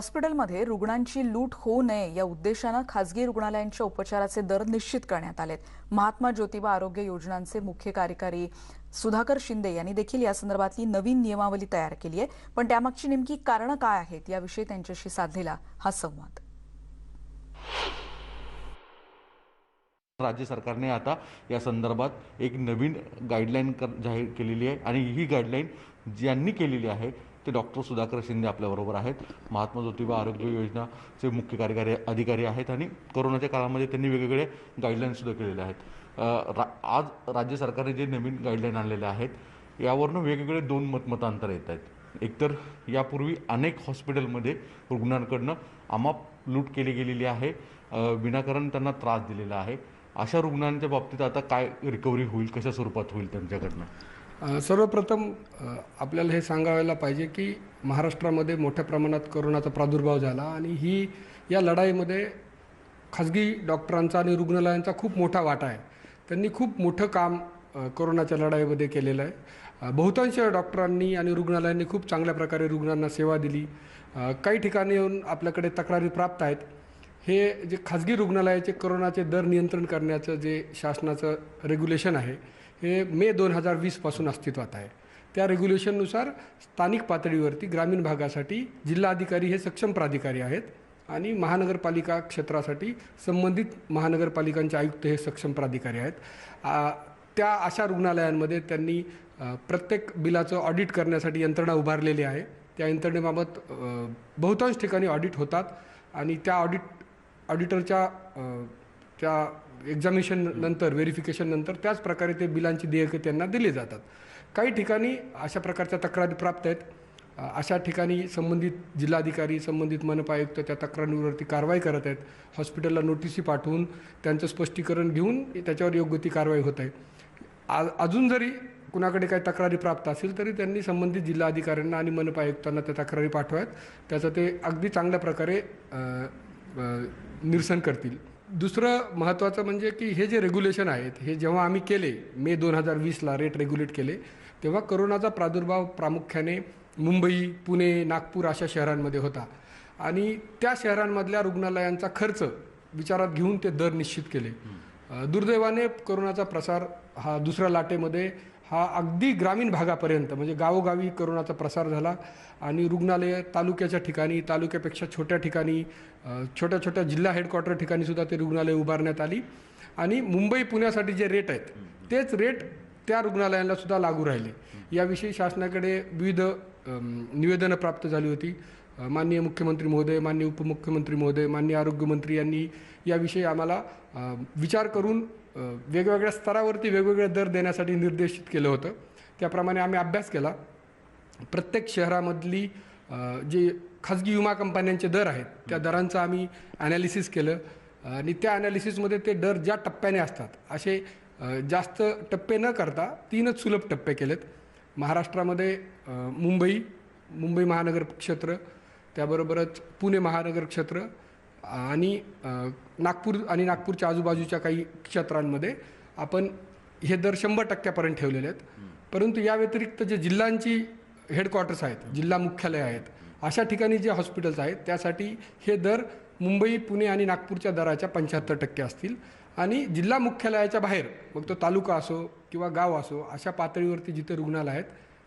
हॉस्पिटलमध्ये रुग्णांची लूट होऊ नये या उद्देशानं खासगी रुग्णालयांच्या उपचाराचे दर निश्चित करण्यात आलेत. महात्मा ज्योतिबा आरोग्य योजनांचे मुख्य कार्यकारी सुधाकर शिंदे यांनी देखील यासंदर्भातली नवीन नियमावली तयार केली आहे. पण त्यामागची नेमकी कारणं काय आहेत याविषयी त्यांच्याशी साधलेला हा संवाद. राज्य सरकारने आता या संदर्भात एक नवीन गाईडलाईन जाहीर केलेली आहे आणि ही गाईडलाईन ज्यांनी केलेली आहे ते डॉक्टर सुधाकर शिंदे आपल्याबरोबर आहेत. महात्मा ज्योतिबा आरोग्य योजनाचे मुख्य कार्यकारी अधिकारी आहेत आणि कोरोनाच्या काळामध्ये त्यांनी वेगवेगळे गाईडलाईनसुद्धा केलेले आहेत. रा आज राज्य सरकारने जे नवीन गाईडलाईन आणलेले आहेत यावरनं वेगवेगळे दोन मतमतांतर येत आहेत. एकतर यापूर्वी अनेक हॉस्पिटलमध्ये रुग्णांकडनं अमाप लूट केली गेलेली आहे. विनाकारण त्यांना त्रास दिलेला आहे. अशा रुग्णांच्या बाबतीत आता काय रिकव्हरी होईल कशा स्वरूपात होईल त्यांच्याकडनं? सर्वप्रथम आपल्याला हे सांगायला पाहिजे की महाराष्ट्रामध्ये मोठ्या प्रमाणात करोनाचा प्रादुर्भाव झाला आणि ही या लढाईमध्ये खाजगी डॉक्टरांचा आणि रुग्णालयांचा खूप मोठा वाटा आहे. त्यांनी खूप मोठं काम करोनाच्या लढाईमध्ये केलेलं आहे. बहुतांश डॉक्टरांनी आणि रुग्णालयांनी खूप चांगल्या प्रकारे रुग्णांना सेवा दिली. काही ठिकाणी येऊन आपल्याकडे तक्रारी प्राप्त आहेत. हे जे खाजगी रुग्णालयाचे कोरोनाचे दर नियंत्रण करण्याचं जे शासनाचं रेग्युलेशन आहे हे मे दोन हजार वीसपासून अस्तित्वात आहे. त्या रेग्युलेशननुसार स्थानिक पातळीवरती ग्रामीण भागासाठी जिल्हाधिकारी हे सक्षम प्राधिकारी आहेत आणि महानगरपालिका क्षेत्रासाठी संबंधित महानगरपालिकांचे आयुक्त हे सक्षम प्राधिकारी आहेत. त्या अशा रुग्णालयांमध्ये त्यांनी प्रत्येक बिलाचं ऑडिट करण्यासाठी यंत्रणा उभारलेली आहे. त्या यंत्रणेबाबत बहुतांश ठिकाणी ऑडिट होतात आणि त्या ऑडिट ऑडिटरच्या त्या एक्झामिनेशन नंतर व्हेरिफिकेशन नंतर त्याच प्रकारे ते बिलांची देयके त्यांना दिली जातात. काही ठिकाणी अशा प्रकारच्या तक्रारी प्राप्त आहेत. अशा ठिकाणी संबंधित जिल्हाधिकारी संबंधित मनपा आयुक्त त्या तक्रारीवरती कारवाई करत आहेत. हॉस्पिटलला नोटिसी पाठवून त्यांचं स्पष्टीकरण घेऊन त्याच्यावर योग्य ती कारवाई होत आहे. आ अजून जरी कुणाकडे काही तक्रारी प्राप्त असेल तरी त्यांनी संबंधित जिल्हाधिकाऱ्यांना आणि मनपा आयुक्तांना त्या तक्रारी पाठवाव्यात. त्याचं ते अगदी चांगल्या प्रकारे निरसन करतील. दुसरं महत्त्वाचं म्हणजे की हे जे रेग्युलेशन आहेत हे जेव्हा आम्ही केले मे दोन हजार वीसला रेट रेग्युलेट केले तेव्हा करोनाचा प्रादुर्भाव प्रामुख्याने मुंबई पुणे नागपूर अशा शहरांमध्ये होता. आणि त्या शहरांमधल्या रुग्णालयांचा खर्च विचारात घेऊन ते दर निश्चित केले. दुर्दैवाने कोरोनाचा प्रसार हा दुसऱ्या लाटेमध्ये हा अगदी ग्रामीण भागापर्यंत म्हणजे गावोगावी कोरोनाचा प्रसार झाला आणि रुग्णालय तालुक्याच्या ठिकाणी तालुक्यापेक्षा छोट्या ठिकाणी छोट्या छोट्या जिल्हा हेडक्वार्टर ठिकाणी सुद्धा ते रुग्णालय उभारण्यात आली. आणि मुंबई पुण्यासाठी जे रेट आहेत तेच रेट त्या रुग्णालयांना सुद्धा लागू राहिले. याविषयी शासनाकडे विविध निवेदनं प्राप्त झाली होती. माननीय मुख्यमंत्री महोदय माननीय उपमुख्यमंत्री महोदय माननीय आरोग्यमंत्री यांनी याविषयी आम्हाला विचार करून वेगवेगळ्या स्तरावरती वेगवेगळे दर देण्यासाठी निर्देशित केलं होतं. त्याप्रमाणे आम्ही अभ्यास केला. प्रत्येक शहरामधली जे खाजगी विमा कंपन्यांचे दर आहेत त्या दरांचं आम्ही ॲनालिसिस केलं. आणि त्या ॲनालिसिसमध्ये ते दर ज्या टप्प्याने असतात असे जास्त टप्पे न करता तीनच सुलभ टप्पे केलेत. महाराष्ट्रामध्ये मुंबई मुंबई महानगर क्षेत्र त्याबरोबरच पुणे महानगर क्षेत्र आणि नागपूर आणि नागपूरच्या आजूबाजूच्या काही क्षेत्रांमध्ये आपण हे दर शंभर टक्क्यापर्यंत ठेवलेले आहेत. परंतु या व्यतिरिक्त जे जिल्ह्यांची हेडक्वार्टर्स आहेत जिल्हा मुख्यालय आहेत अशा ठिकाणी जे हॉस्पिटल्स आहेत त्यासाठी हे दर मुंबई पुणे आणि नागपूरच्या दराच्या पंच्याहत्तर टक्के असतील. आणि जिल्हा मुख्यालयाच्या बाहेर मग तो तालुका असो किंवा गाव असो अशा पातळीवरती जिथे रुग्णालय आहेत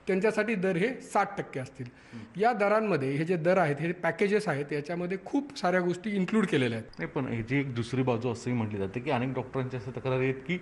त्यांच्यासाठी दर हे साठ टक्के असतील. या दरांमध्ये हे जे दर आहेत हे पॅकेजेस आहेत याच्यामध्ये खूप साऱ्या गोष्टी इन्क्लूड केलेल्या आहेत. नाही पण ह्याची एक दुसरी बाजू असंही म्हटली जाते की अनेक डॉक्टरांच्या असं तक्रारी आहेत की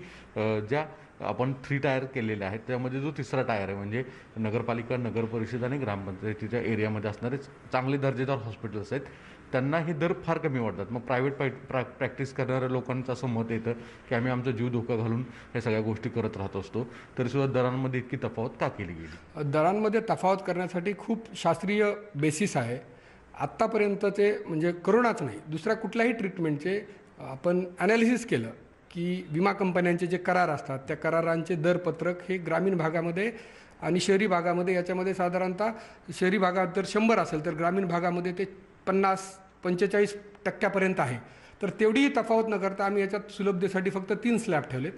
ज्या आपण थ्री टायर केलेले आहेत. त्यामध्ये जो तिसरा टायर आहे म्हणजे नगरपालिका नगरपरिषद आणि ग्रामपंचायतीच्या एरियामध्ये असणारे चांगले दर्जेदार हॉस्पिटल्स आहेत. त्यांना हे दर फार कमी वाटतात मग प्रायव्हेट प्रा प्रॅक्टिस करणाऱ्या लोकांचं असं मत येतं की आम्ही आमचा जीव धोका घालून ह्या सगळ्या गोष्टी करत राहत असतो. तरीसुद्धा दरांमध्ये इतकी तफावत का केली गेली? दरांमध्ये तफावत करण्यासाठी खूप शास्त्रीय बेसिस आहे. आत्तापर्यंतचे म्हणजे करोनाच नाही दुसऱ्या कुठल्याही ट्रीटमेंटचे आपण ॲनालिसिस केलं की विमा कंपन्यांचे जे करार असतात त्या करारांचे दरपत्रक हे ग्रामीण भागामध्ये आणि शहरी भागामध्ये याच्यामध्ये साधारणतः शहरी भागात जर शंभर असेल तर ग्रामीण भागामध्ये ते पन्नास पंचेचाळीस टक्क्यापर्यंत आहे. तर तेवढीही तफावत न करता आम्ही याच्यात सुलभतेसाठी फक्त तीन स्लॅब ठेवलेत.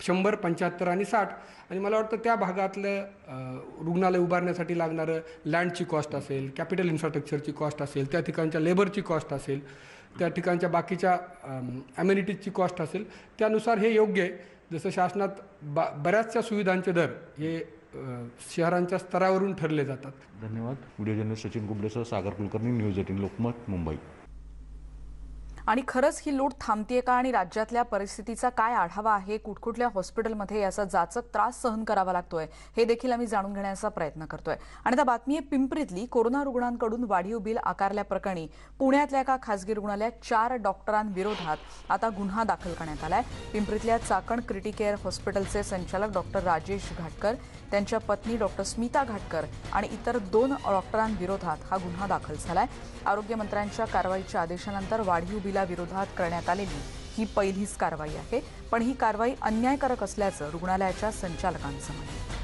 शंभर पंच्याहत्तर आणि साठ. आणि मला वाटतं त्या भागातलं रुग्णालय उभारण्यासाठी लागणारं लँडची कॉस्ट असेल कॅपिटल इन्फ्रास्ट्रक्चरची कॉस्ट असेल त्या ठिकाणच्या लेबरची कॉस्ट असेल त्या ठिकाणच्या बाकीच्या ॲम्युनिटीजची कॉस्ट असेल त्यानुसार हे योग्य आहे. जसं शासनात बा बऱ्याचशा सुविधांचे दर हे शहरांच्या स्तरावरून ठरले जातात. धन्यवाद. व्हिडिओ जर्नलिस्ट सचिन कुबलेसह सागर कुलकर्णी न्यूज एटीन लोकमत मुंबई. आणि खरंच ही लूट थांबतीये का आणि राज्यातल्या परिस्थितीचा काय आढावा आहे? कुठकुठल्या हॉस्पिटलमध्ये याचा जाचक त्रास सहन करावा लागतोय? हे देखील आम्ही जाणून घेण्याचा प्रयत्न करतोय. आणि आता बातमी आहे पिंपरीतली. कोरोना रुग्णांकडून वाढीव बिल आकारल्याप्रकरणी पुण्यातल्या एका खासगी रुग्णालयात चार डॉक्टरांविरोधात आता गुन्हा दाखल करण्यात आलाय. पिंपरीतल्या चाकण क्रिटिकेअर हॉस्पिटलचे संचालक डॉक्टर राजेश घाटकर त्यांच्या पत्नी डॉक्टर स्मिता घाटकर आणि इतर दोन डॉक्टरांविरोधात हा गुन्हा दाखल झालाय. आरोग्यमंत्र्यांच्या कारवाईच्या आदेशानंतर वाढीव बिल बिलाविरोधात करण्यात आलेली ही पहिलीच कारवाई आहे पण ही कारवाई अन्यायकारक असल्याचं रुग्णालयाच्या संचालकांचं म्हणणं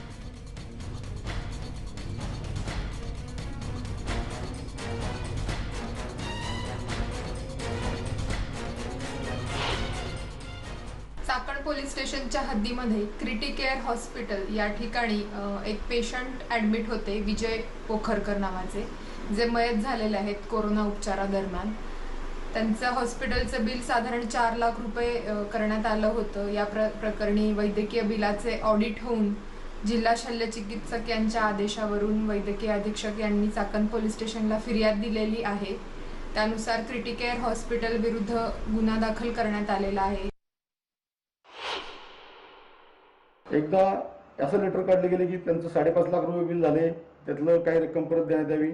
चाकण पोलीस स्टेशनच्या हद्दीमध्ये क्रिटिकेअर हॉस्पिटल या ठिकाणी एक पेशंट ॲडमिट होते विजय पोखरकर नावाचे जे मयत झालेले आहेत कोरोना उपचारादरम्यान. त्यांचं हॉस्पिटलचं बिल साधारण चार लाख रुपये करण्यात आलं होतं. या प्र प्रकरणी वैद्यकीय बिलाचे ऑडिट होऊन जिल्हा शल्य चिकित्सक यांच्या आदेशावरून वैद्यकीय अधीक्षक यांनी चाकण पोलीस स्टेशनला फिर्याद दिलेली आहे. त्यानुसार क्रिटिकेअर हॉस्पिटल विरुद्ध गुन्हा दाखल करण्यात आलेला आहे. एकदा असं लेटर काढले गेले की त्यांचं साडेपाच लाख रुपये बिल झाले. त्यातलं काही रक्कम परत देण्यात यावी.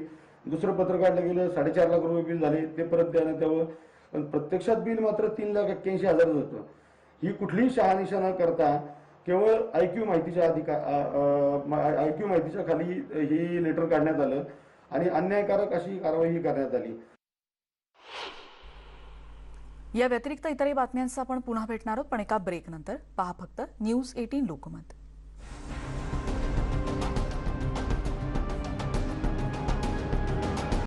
दुसरं पत्र काढलं गेलं साडेचार लाख रुपये बिल झाले ते परत देण्यात यावं पण प्रत्यक्षात बिल मात्र तीन लाख एक्क्याऐंशी हजार होतं. ही कुठलीही शहानिशा न करता केवळ आयक्यू माहितीच्या अधिकार आयक्यू माहितीच्या खाली ही लेटर काढण्यात आलं आणि अन्यायकारक अशी कारवाई करण्यात आली. या व्यतिरिक्त इतरही बातम्यांचा आपण पुन्हा भेटणार आहोत पण एका ब्रेक नंतर. पहा फक्त न्यूज एटीन लोकमत.